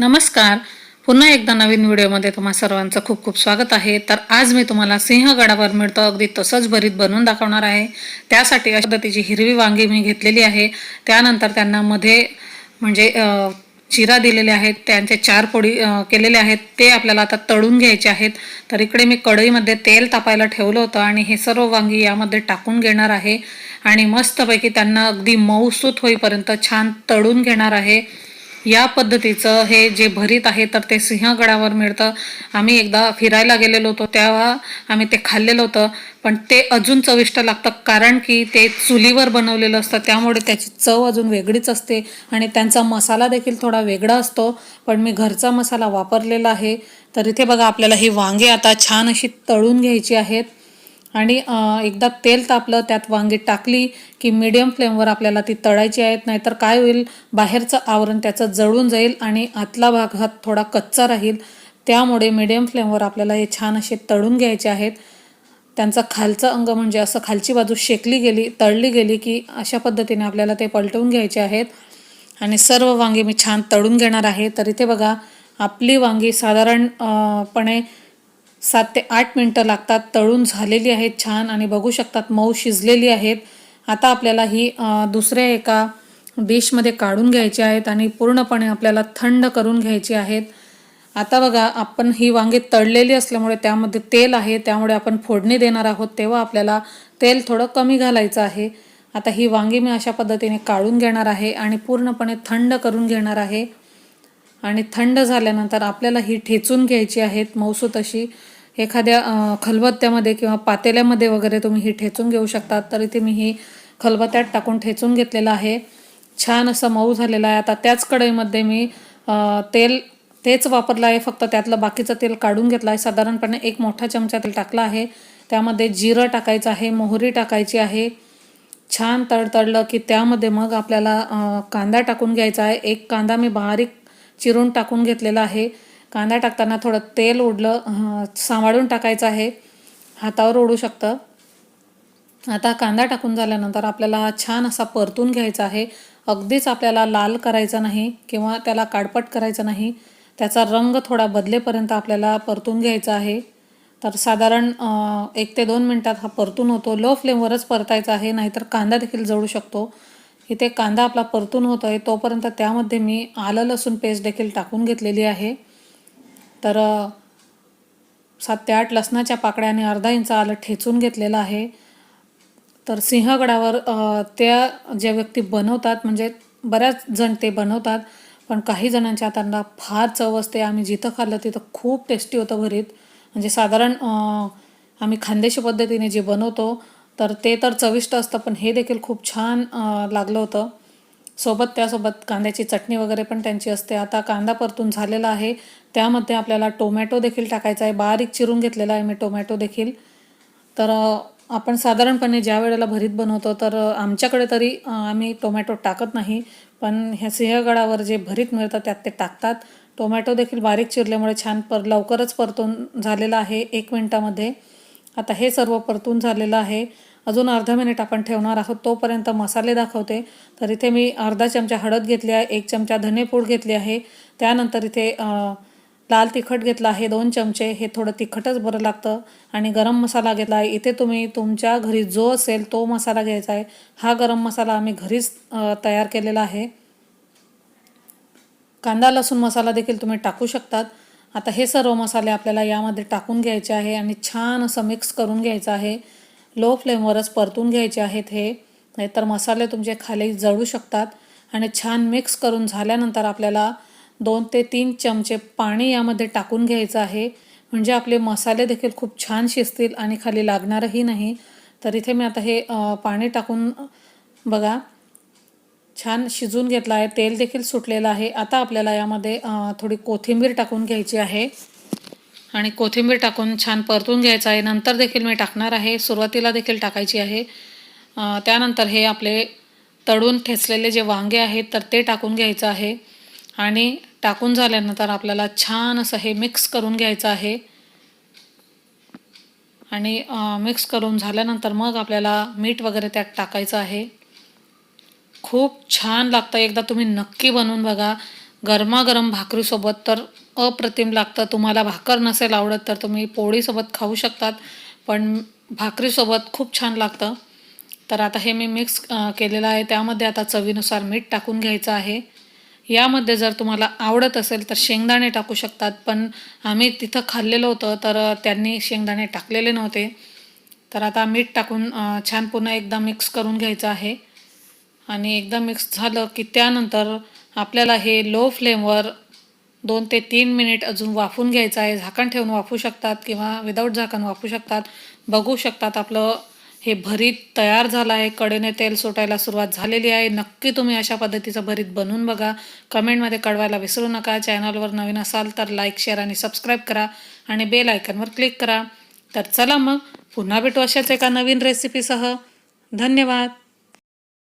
नमस्कार. पुन्हा एकदा नवीन व्हिडिओमध्ये तुम्हा सर्वांचं खूप खूप स्वागत आहे. तर आज मी तुम्हाला सिंहगडावर मिळतं. अगदी तसंच भरीत बनवून दाखवणार आहे. त्यासाठी अशा पद्धतीची हिरवी वांगी मी घेतलेली आहे. त्यानंतर त्यांना मध्ये म्हणजे जिरा चिरा दिलेले आहेत. त्यांचे चार पोळी केलेले आहेत. ते आपल्याला आता तळून घ्यायचे आहेत. तर इकडे मी कढईमध्ये तेल तापायला ठेवलं होतं आणि हे सर्व वांगी यामध्ये टाकून घेणार आहे. आणि मस्तपैकी त्यांना अगदी मऊसूत होईपर्यंत छान तळून घेणार आहे. या पद्धतीचं हे जे भरीत आहे तर ते सिंहगडावर मिळतं. आम्ही एकदा फिरायला गेलेलो होतो तेव्हा आम्ही ते खाल्लेलं होतं. पण ते अजून चविष्ट लागतं कारण की ते चुलीवर बनवलेलं असतं. त्यामुळे त्याची चव अजून वेगळीच असते आणि त्यांचा मसाला देखील थोडा वेगळा असतो. पण मी घरचा मसाला वापरलेला आहे. तर इथे बघा आपल्याला ही वांगे आता छान अशी तळून घ्यायची आहेत. आणि एकदा तेल तापलं त्यात वांगी टाकली की मीडियम फ्लेमवर आपल्याला ती तळायची आहेत नाहीतर काय होईल? बाहेरचं आवरण त्याचं जळून जाईल आणि आतला भाग हा थोडा कच्चा राहील. त्यामुळे मीडियम फ्लेमवर आपल्याला हे छान असे तळून घ्यायचे आहेत. त्यांचं खालचं अंग म्हणजे असं खालची बाजू शेकली गेली तळली गेली की अशा पद्धतीने आपल्याला ते पलटवून घ्यायचे आहेत. आणि सर्व वांगी मी छान तळून घेणार आहे. तर इथे बघा आपली वांगी साधारणपणे सात ते आठ मिनटं लागतात तळून झालेली आहेत छान आणि बघू शकतात मऊ शिजलेली आहेत. आता आपल्याला ही दुसऱ्या एका डिशमध्ये काढून घ्यायची आहेत आणि पूर्णपणे आपल्याला थंड करून घ्यायची आहेत. आता बघा आपण ही वांगी तळलेली असल्यामुळे त्यामध्ये तेल आहे त्यामुळे आपण फोडणी देणार आहोत तेव्हा आपल्याला तेल थोडं कमी घालायचं आहे. आता ही वांगी मी अशा पद्धतीने काढून घेणार आहे आणि पूर्णपणे थंड करून घेणार आहे. आणि थंड झाल्यानंतर आपल्याला ही ठेचून घ्यायची आहेत मौसू तशी एखाद्या खलबत्त्यामध्ये किंवा पातेल्यामध्ये वगैरे तुम्ही ही ठेचून घेऊ शकतात तर इथे मी ही खलबत्त्यात टाकून ठेचून घेतलेलं आहे. छान असं मऊ झालेलं आहे. आता त्याच कढईमध्ये मी तेल तेच वापरलं आहे फक्त त्यातलं बाकीचं तेल काढून घेतलं आहे. साधारणपणे एक मोठा चमचा तेल टाकला आहे. त्यामध्ये जिरं टाकायचं आहे मोहरी टाकायची आहे. छान तडतडलं की त्यामध्ये मग आपल्याला कांदा टाकून घ्यायचा आहे. एक कांदा मी बारीक चिरून टाकून घेतलेला आहे. कांदा टाकताना थोडं तेल उडलं सांभाळून टाकायचं आहे. हातावर ओढू शकतं. आता कांदा टाकून झाल्यानंतर आपल्याला छान असा परतून घ्यायचा आहे. अगदीच आपल्याला लाल करायचा नाही किंवा त्याला काडपट करायचं नाही. त्याचा रंग थोडा बदलेपर्यंत आपल्याला परतून घ्यायचा आहे. तर साधारण एक ते दोन मिनटात हा परतून होतो. लो फ्लेमवरच परतायचा आहे नाहीतर कांदा देखील जळू शकतो. इथे कांदा आपला परतून होतो आहे तोपर्यंत त्यामध्ये मी आलं लसूण पेस्ट देखील टाकून घेतलेली आहे. तर सात ते आठ लसणाच्या पाकळ्याने अर्धा इंच आलं ठेचून घेतलेलं आहे. तर सिंहगडावर त्या ज्या व्यक्ती बनवतात म्हणजे बऱ्याच जण ते बनवतात पण काही जणांच्या हातांना फार चव असते. आम्ही जिथं खाल्लं तिथं खूप टेस्टी होतं भरीत. म्हणजे साधारण आम्ही खानदेशी पद्धतीने जे बनवतो तर ते तर चविष्ट असतं पण हे देखील खूप छान लागलं होतं. सोबत त्यासोबत कांद्याची चटणी वगैरे पण त्यांची असते. आता कांदा परतून झालेला आहे. त्यामध्ये आपल्याला टोमॅटो देखील टाकायचा आहे. बारीक चिरून घेतलेला आहे मी टोमॅटो देखील. तर आपण साधारणपणे ज्या वेळेला भरीत बनवतो तर आमच्याकडे तरी आम्ही टोमॅटो टाकत नाही. पण ह्या सिंहगडावर जे भरीत मिळतं त्यात ते टाकतात. टोमॅटो देखील बारीक चिरल्यामुळे छान पर लवकरच परतून झालेलं आहे एक मिनटामध्ये. आता हे सर्व परतून झालेलं आहे. अजून अर्धा मिनिट आपण ठेवणार आहोत. तोपर्यंत मसाले दाखवते. तर इथे मी अर्धा चमचा हळद घेतली आहे एक चमचा धनेपूड घेतली आहे. त्यानंतर इथे लाल तिखट घेतला आहे दोन चमचे. हे थोडं तिखटच बरं लागतं. आणि गरम मसाला घेतला आहे. इथे तुम्ही तुमच्या घरी जो असेल तो मसाला घ्यायचा आहे. हा गरम मसाला आम्ही घरीच तयार केलेला आहे. कांदा लसूण मसाला देखील तुम्ही टाकू शकतात. आता हे सर्व मसाले आपल्याला यामध्ये टाकून घ्यायचे आहे आणि छान असं मिक्स करून घ्यायचं आहे. लो फ्लेमवरच परतून घ्यायचे आहेत हे. नाहीतर मसाले तुमचे खाली जळू शकतात आणि छान मिक्स करून झाल्यानंतर आपल्याला दोन ते तीन चमचे पाणी यामध्ये टाकून घ्यायचं आहे. म्हणजे आपले मसाले देखील खूप छान शिजतील आणि खाली लागणारही नाही. तर इथे मी आता हे पाणी टाकून बघा छान शिजून घेतला आहे. तेल देखील सुटलेलं आहे. आता आपल्याला यामध्ये थोडी कोथिंबीर टाकून घ्यायची आहे. आणि कोथिंबीर टाकून छान परतून घ्यायचं आहे. नंतर देखील मी टाकणार आहे. सुरुवातीला देखील टाकायची आहे. त्यानंतर हे आपले तळून ठेचलेले जे वांगे आहेत तर ते टाकून घ्यायचं आहे. आणि टाकून झाल्यानंतर आपल्याला छान असं हे मिक्स करून घ्यायचं आहे. आणि मिक्स करून झाल्यानंतर मग आपल्याला मीठ वगैरे त्यात टाकायचं आहे. खूप छान लागतं. एकदा तुम्ही नक्की बनवून बघा. गरमागरम भाकरीसोबत तर अप्रतिम लागतं. तुम्हाला भाकर नसेल आवडत तर तुम्ही पोळीसोबत खाऊ शकतात पण भाकरीसोबत खूप छान लागतं. तर आता हे मी मिक्स केलेलं आहे. त्यामध्ये आता चवीनुसार मीठ टाकून घ्यायचं आहे. यामध्ये जर तुम्हाला आवडत असेल तर शेंगदाणे टाकू शकतात पण आम्ही तिथं खाल्लेलं होतं तर त्यांनी शेंगदाणे टाकलेले नव्हते. तर आता मीठ टाकून छान पुन्हा एकदा मिक्स करून घ्यायचं आहे. आणि एकदा मिक्स झालं की त्यानंतर आपल्याला हे लो फ्लेमवर दोन ते तीन मिनिट अजून वाफून घ्यायचं आहे. झाकण ठेवून वाफू शकतात किंवा विदाऊट झाकण वाफू शकतात. बघू शकतात आपलं हे भरीत तयार झालं आहे. कडेने तेल सुटायला सुरुवात झालेली आहे. नक्की तुम्ही अशा पद्धतीचं भरीत बनवून बघा. कमेंटमध्ये कळवायला विसरू नका. चॅनलवर नवीन असाल तर लाईक शेअर आणि सबस्क्राईब करा आणि बेल आयकनवर क्लिक करा. तर चला मग पुन्हा भेटू अशाच एका नवीन रेसिपीसह धन्यवाद.